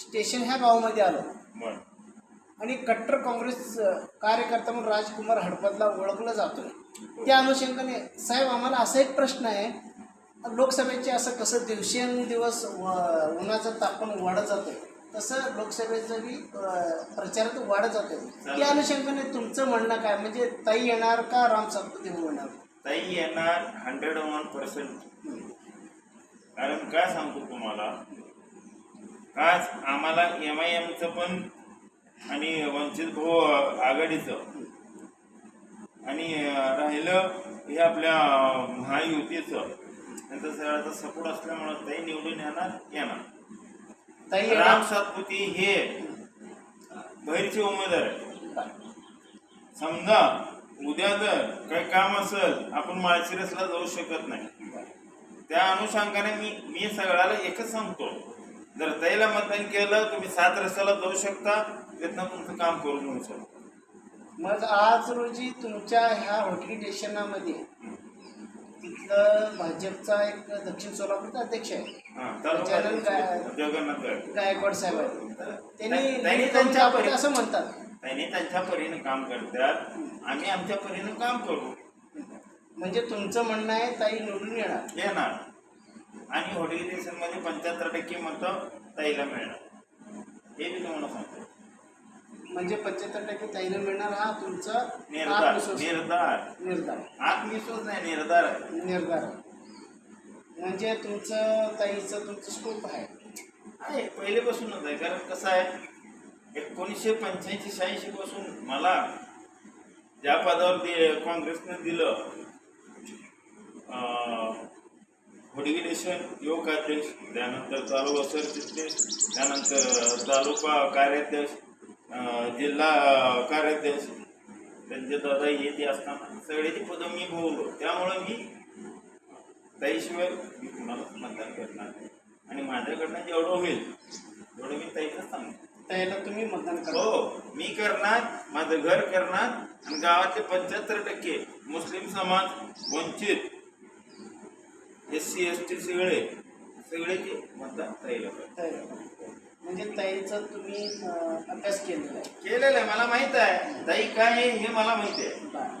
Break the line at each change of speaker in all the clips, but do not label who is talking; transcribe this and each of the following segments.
Station ह्या गावामध्ये आलो. आणि कट्टर काँग्रेस कार्यकर्ता म्हणून राजकुमार हडपतला ओळखलं जातोय. त्या अनुषंगाने साहेब आम्हाला असा एक प्रश्न आहे. लोकसभेचे असं कसं दिवसेंदिवस उन्हाचं तापमान वाढत जातंय तसं लोकसभेचं बी प्रचारात वाढत जातोय. त्या अनुषंगाने तुमचं म्हणणं काय? म्हणजे ताई येणार का राम सातपुते येणार?
ताई येणार हंड्रेड वन पर्सेंट कारण काय सांगतो तुम्हाला? आज आम्हाला एम आय एमचं पण आणि वंचित बहु आघाडीचं आणि राहिलं हे आपल्या महायुतीचं. त्यांचा सगळ्याचा सपोर्ट असल्यामुळं ताई निवडून येणार येणार.
ताई
राम सातपुती हे बाहेरचे उमेदवार आहे समजा उद्या जर काही काम असेल आपण माळशिरसला जाऊ शकत नाही. त्या अनुषंगाने मी मी सगळ्याला एकच सांगतो. जर ताईला मतदान केलं तुम्ही सात रस्त्याला जाऊ शकता. तिथनं तुमचं काम करून घेऊ शकता.
मग आज रोजी तुमच्या ह्या होटली स्टेशनामध्ये तिथलं भाजपचा एक दक्षिण सोलापूरचा अध्यक्ष आहे.
हा,
त्याच्यानं काय-
तालुका जगन्नाथ गड.
गायकवाड साहेब आहेत. त्यांनी
त्यांनी
त्यांनी
त्यांच्या
त्यांच्या
परी-
असं म्हणतात.
त्यांनी त्यांच्या परीने काम करतात. आम्ही आमच्या परीने काम करू.
म्हणजे तुमचं म्हणणं आहे ताई निवडून येणार.
येणार. आणि होटलमध्ये पंच्याहत्तर टक्के मतं ताईला मिळणार. हे मी तुम्हाला सांगतो.
म्हणजे पंच्याहत्तर टक्के ताईला मिळणार हा तुमचा
निर्धार निर्धार.
निर्धार.
आत्मविश्वास नाही निर्धार आहे.
निर्धार म्हणजे तुमचं ताईचं तुमचं स्कोप आहे.
आहे पहिलेपासूनच आहे. कारण कसं आहे एकोणीसशे पंच्याऐंशी शहाऐंशी पासून मला ज्या पदावर ते काँग्रेसने दिलं होडिगिडेशन युवक अध्यक्ष त्यानंतर तालुका सरचिटणीस त्यानंतर तालुका कार्याध्यक्ष जिल्हा कार्याध्यक्ष. त्यांचे दादा येते असताना सगळ्याची पदं मी भोगलो त्यामुळं मी ताईशिवाय मी कुणाला मतदान करणार नाही. आणि माझ्याकडनं जेवढं होईल तेवढं मी ताईचं सांगतो.
ताईला तुम्ही मतदान करा.
हो मी करणार माझं घर करणार आणि गावातले पंच्याहत्तर टक्के मुस्लिम समाज वंचित एस सी एस टी सगळे सगळेचे मतदान ताईला.
ताईला. म्हणजे ताईचा तुम्ही अं, अभ्यास केलेला आहे
केलेलं आहे मला माहीत आहे ताई काय आहे हे मला माहिती आहे
बरं.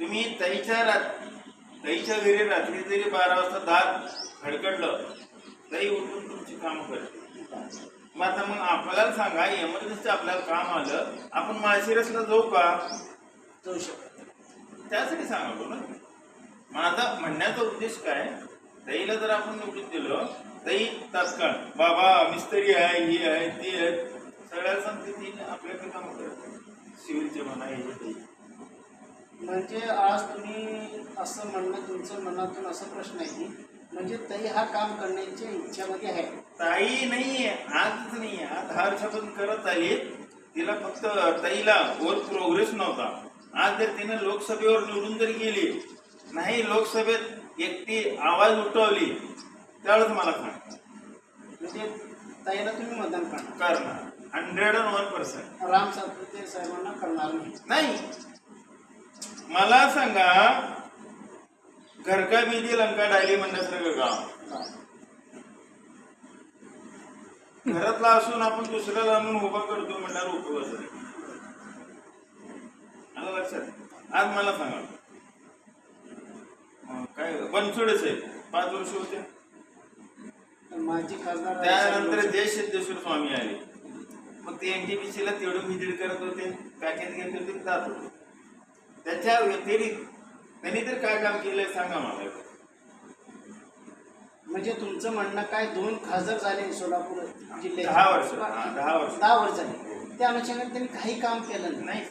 तुम्ही ताईच्या रात ताईच्या घरी रात्री जरी बारा वाजता दार खडकडलं ताई उठून तुमची कामं करते
बरं.
मग आता मग आपल्याला सांगा एमर्जन्सी आपल्याला काम आलं आपण माळशिरसला जाऊ का
जाऊ शकत
त्यासाठी सांगतो ना माझा म्हणण्याचा उद्देश काय? ताईला जर आपण निवडून दिलं ताई तात्काळ बाबा मिस्त्री आहे ही आहे ती आहे सगळ्याला सांगते ती आपल्याकडे काम करते सिव्हिलचे म्हणा हे
म्हणजे आज तुम्ही असं म्हणणं तुमचं मनातून असा प्रश्न आहे की म्हणजे ताई हा काम करण्याची इच्छामध्ये आहे.
ताई नाहीये आजच नाहीये आज दहा वर्षापासून करत आली तिला फक्त ताईला वर प्रोग्रेस नव्हता. आज जर तिने लोकसभेवर निवडून जर गेली नाही लोकसभेत एकटी आवाज उठवली त्यावेळेस मला सांग.
म्हणजे ताईला तुम्ही मतदान करणार.
करणार. Hundred and one percent.
Ram Satpute साहेबांना करणार नाही.
नाही. मला सांगा घरका बीजी लंका डायली म्हणण्यासारखं गाव. घरातला असून आपण दुसऱ्याला आणून उभा करतो म्हणणार उपवास आहे. आलं लक्षात? आज मला सांगा. बनसोडेच आहे. पाच वर्ष होते.
खासदार
त्यानंतर जय सिद्धेश्वर स्वामी आले. मग ते एनटीपीसीला तेवढं व्हिजिट करत होते. पॅकेज घेत होते जात होते. त्याच्या व्यतिरिक्त त्यांनी तर काय काम केलंय सांगा मला.
म्हणजे तुमचं म्हणणं काय दोन खासदार झाले सोलापूर जिल्ह्यात
दहा वर्ष दहा वर्ष.
दहा वर्ष झाले. त्या अनुषंगाने त्यांनी काही काम केलं नाही.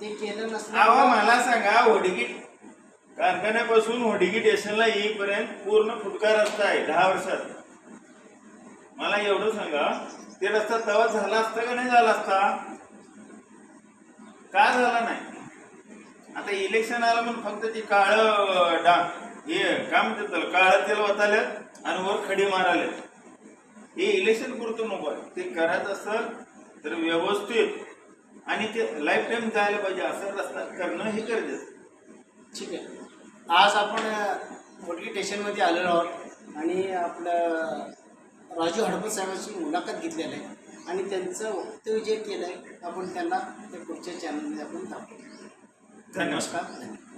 ते केलं नसलं
मला सांगा होडिगी कारखान्यापासून होडिगी स्टेशनला येईपर्यंत पूर्ण फुटका रस्ता आहे दहा वर्षात मला एवढं सांगा ते रस्ता तवा झाला असता का नाही झाला असता? का झाला नाही? आता इलेक्शन आलं म्हणून फक्त ते काळ डा हे काय म्हणतात त्याला काळं तेल वाचाल्यात आणि वर खडी माराल्यात हे इलेक्शन पुरतं नको ते करायचं असेल तर व्यवस्थित आणि ते लाईफ टाईम जायला पाहिजे. असं रस्ता करणं हे गरजेचं
ठीक आहे. आज आपण मोठी स्टेशनमध्ये आलेलो आहोत आणि आपलं राजू हडपत साहेबांची मुलाखत घेतलेली आहे आणि त्यांचं वक्तव्य जे केलं आहे आपण त्यांना त्या पुढच्या चॅनलमध्ये आपण दाखवू. नमस्कार. धन्यवाद.